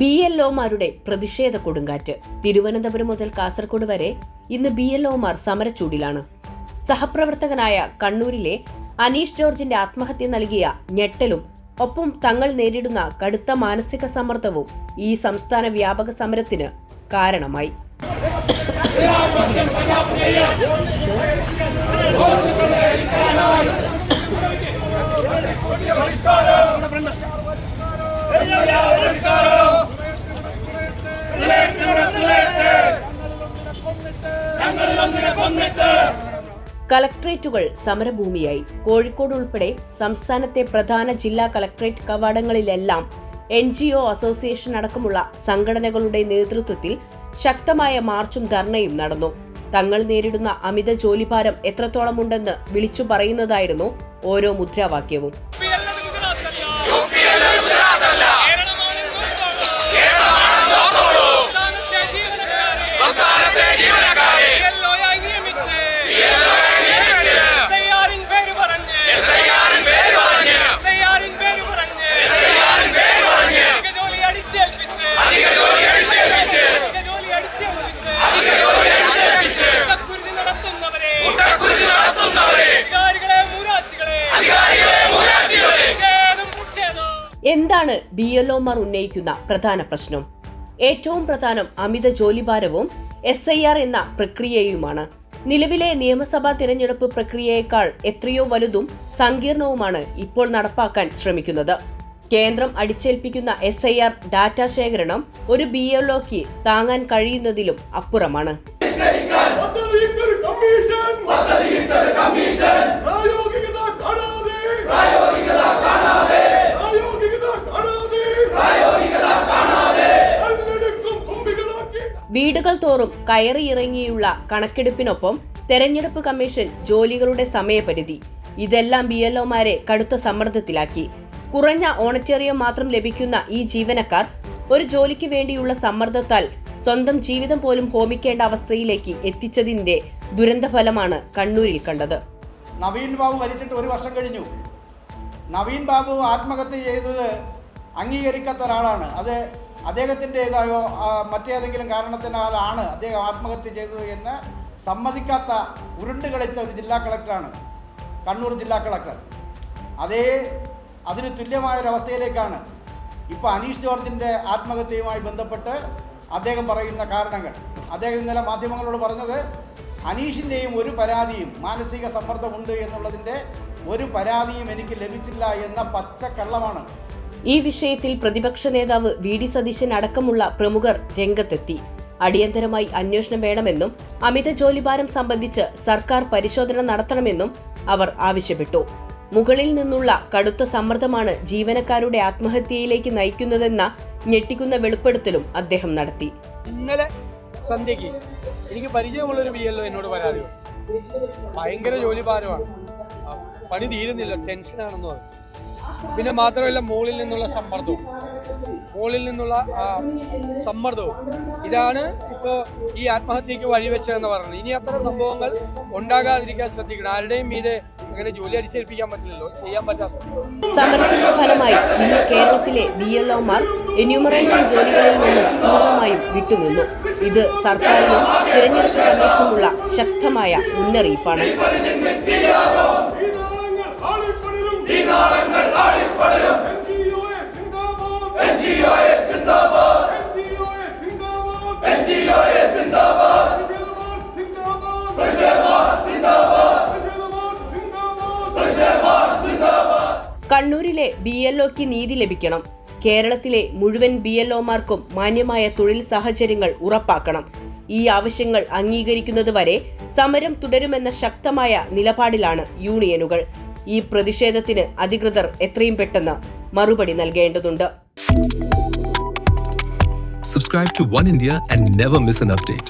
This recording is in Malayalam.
ബി എൽ ഒമാരുടെ പ്രതിഷേധ കൊടുങ്കാറ്റ് തിരുവനന്തപുരം മുതൽ കാസർഗോഡ് വരെ ഇന്ന് ബി എൽ ഒമാർ സമരച്ചൂടിലാണ്. സഹപ്രവർത്തകനായ കണ്ണൂരിലെ അനീഷ് ജോർജിന്റെ ആത്മഹത്യ നൽകിയ ഞെട്ടലും ഒപ്പം തങ്ങൾ നേരിടുന്ന കടുത്ത മാനസിക സമ്മർദ്ദവും ഈ സംസ്ഥാന വ്യാപക സമരത്തിന് കാരണമായി. കളക്ട്രേറ്റുകൾ സമരഭൂമിയായി. കോഴിക്കോട് ഉൾപ്പെടെ സംസ്ഥാനത്തെ പ്രധാന ജില്ലാ കളക്ട്രേറ്റ് കവാടങ്ങളിലെല്ലാം എൻ ജി ഒ അസോസിയേഷൻ അടക്കമുള്ള സംഘടനകളുടെ നേതൃത്വത്തിൽ ശക്തമായ മാർച്ചും ധർണയും നടന്നു. തങ്ങൾ നേരിടുന്ന അമിത ജോലിഭാരം എത്രത്തോളമുണ്ടെന്ന് വിളിച്ചു പറയുന്നതായിരുന്നു ഓരോ മുദ്രാവാക്യവും. എന്താണ് ബി എൽ ഒമാർ ഉന്നയിക്കുന്ന പ്രധാന പ്രശ്നം? ഏറ്റവും പ്രധാനം അമിത ജോലിഭാരവും എസ് ഐ ആർ എന്ന പ്രക്രിയയുമാണ്. നിലവിലെ നിയമസഭാ തിരഞ്ഞെടുപ്പ് പ്രക്രിയയേക്കാൾ എത്രയോ വലുതും സങ്കീർണവുമാണ് ഇപ്പോൾ നടപ്പാക്കാൻ ശ്രമിക്കുന്നത്. കേന്ദ്രം അടിച്ചേൽപ്പിക്കുന്ന എസ് ഐ ആർ ഡാറ്റ ശേഖരണം ഒരു ബി എൽ ഒക്ക് താങ്ങാൻ കഴിയുന്നതിലും അപ്പുറമാണ്. വീടുകൾ തോറും കയറിയിറങ്ങിയുള്ള കണക്കെടുപ്പിനൊപ്പം തെരഞ്ഞെടുപ്പ് കമ്മീഷൻ ജോലികളുടെ സമയപരിധി. ഇതെല്ലാം ബി എൽഒമാരെ കടുത്ത സമ്മർദ്ദത്തിലാക്കി. കുറഞ്ഞ ഓണറ്റേറിയം മാത്രം ലഭിക്കുന്ന ഈ ജീവനക്കാർ ഒരു ജോലിക്ക് വേണ്ടിയുള്ള സമ്മർദ്ദത്താൽ സ്വന്തം ജീവിതം പോലും ഹോമിക്കേണ്ട അവസ്ഥയിലേക്ക് എത്തിച്ചതിന്റെ ദുരന്തഫലമാണ് കണ്ണൂരിൽ കണ്ടത്. നവീൻ ബാബു മരിച്ചിട്ട് ഒരു വർഷം കഴിഞ്ഞു. നവീൻ ബാബു ആത്മഹത്യ ചെയ്തത് അംഗീകരിക്കാത്ത ഒരാളാണ്. അത് അദ്ദേഹത്തിന്റെതായോ മറ്റേതെങ്കിലും കാരണത്തിനാലാണ് അദ്ദേഹം ആത്മഹത്യ ചെയ്തത് എന്ന് സമ്മതിക്കാത്ത ഉരുണ്ട് കളിച്ച ഒരു ജില്ലാ കളക്ടറാണ്. കണ്ണൂർ ജില്ലാ കളക്ടർ. അതേ അതിന് തുല്യമായ ഒരു അവസ്ഥയിലേക്കാണ് ഇപ്പോൾ അനീഷ് ജോർജിന്റെ ആത്മഹത്യയുമായി ബന്ധപ്പെട്ട് അദ്ദേഹം പറയുന്ന കാരണങ്ങൾ. അദ്ദേഹം ഇന്നലെ മാധ്യമങ്ങളോട് പറഞ്ഞത് അനീഷിന്റെയും ഒരു പരാതിയും മാനസിക സമ്മർദ്ദമുണ്ട് എന്നുള്ളതിന്റെ ഒരു പരാതിയും എനിക്ക് ലഭിച്ചില്ല എന്ന പച്ചക്കള്ളമാണ്. ഈ വിഷയത്തിൽ പ്രതിപക്ഷ നേതാവ് വി ഡി സതീശൻ അടക്കമുള്ള പ്രമുഖർ രംഗത്തെത്തി. അടിയന്തരമായി അന്വേഷണം വേണമെന്നും അമിത ജോലിഭാരം സംബന്ധിച്ച് സർക്കാർ പരിശോധന നടത്തണമെന്നും അവർ ആവശ്യപ്പെട്ടു. മുകളിൽ നിന്നുള്ള കടുത്ത സമ്മർദ്ദമാണ് ജീവനക്കാരുടെ ആത്മഹത്യയിലേക്ക് നയിക്കുന്നതെന്ന ഞെട്ടിക്കുന്ന വെളിപ്പെടുത്തലും അദ്ദേഹം നടത്തി. ഇന്നലെ സന്ധ്യയ്ക്ക് എനിക്ക് പരിചയമുള്ളൊരു ബി എല്ലോ എന്നോട് ഭയങ്കര ജോലി ഭാരമാണ് പണി തീരുന്നില്ല ടെൻഷനാണെന്ന് പറഞ്ഞു. പിന്നെ മാത്രമല്ല മുകളിൽ നിന്നുള്ള സമ്മർദ്ദവും. മുകളിൽ നിന്നുള്ള ആ, സമ്മർദ്ദവും. ഇതാണ് ഇപ്പോൾ ഈ ആത്മഹത്യക്ക് വഴിവെച്ചതെന്ന് പറയുന്നത്. ഇനി അത്തരം സംഭവങ്ങൾ ഉണ്ടാകാതിരിക്കാൻ ശ്രദ്ധിക്കണം. ആരുടെയും മീതെ അങ്ങനെ ജോലി അടിച്ചേൽപ്പിക്കാൻ പറ്റില്ലല്ലോ. ചെയ്യാൻ പറ്റാത്ത. സമരത്തിന്റെ ഫലമായി ഇന്ന് കേരളത്തിലെ ബി എൽ ഒമാർ എന്യൂമറേഷൻ ജോലികളിൽ നിന്ന് പൂർണമായും വിട്ടുനിന്നു. ഇത് സർക്കാരിനും തിരഞ്ഞെടുപ്പ് കമ്മീഷനുമുള്ള ശക്തമായ മുന്നറിയിപ്പാണ്. കണ്ണൂരിലെ ബി എൽ ഒക്ക് നീതി ലഭിക്കണം. കേരളത്തിലെ മുഴുവൻ ബി എൽ ഒമാർക്കും മാന്യമായ തൊഴിൽ സാഹചര്യങ്ങൾ ഉറപ്പാക്കണം. ഈ ആവശ്യങ്ങൾ അംഗീകരിക്കുന്നതുവരെ സമരം തുടരുമെന്ന ശക്തമായ നിലപാടിലാണ് യൂണിയനുകൾ. ഈ പ്രതിഷേധത്തിന് അധികൃതർ എത്രയും പെട്ടെന്ന് മറുപടി നൽകേണ്ടതുണ്ട്. Subscribe to One India and never miss an update.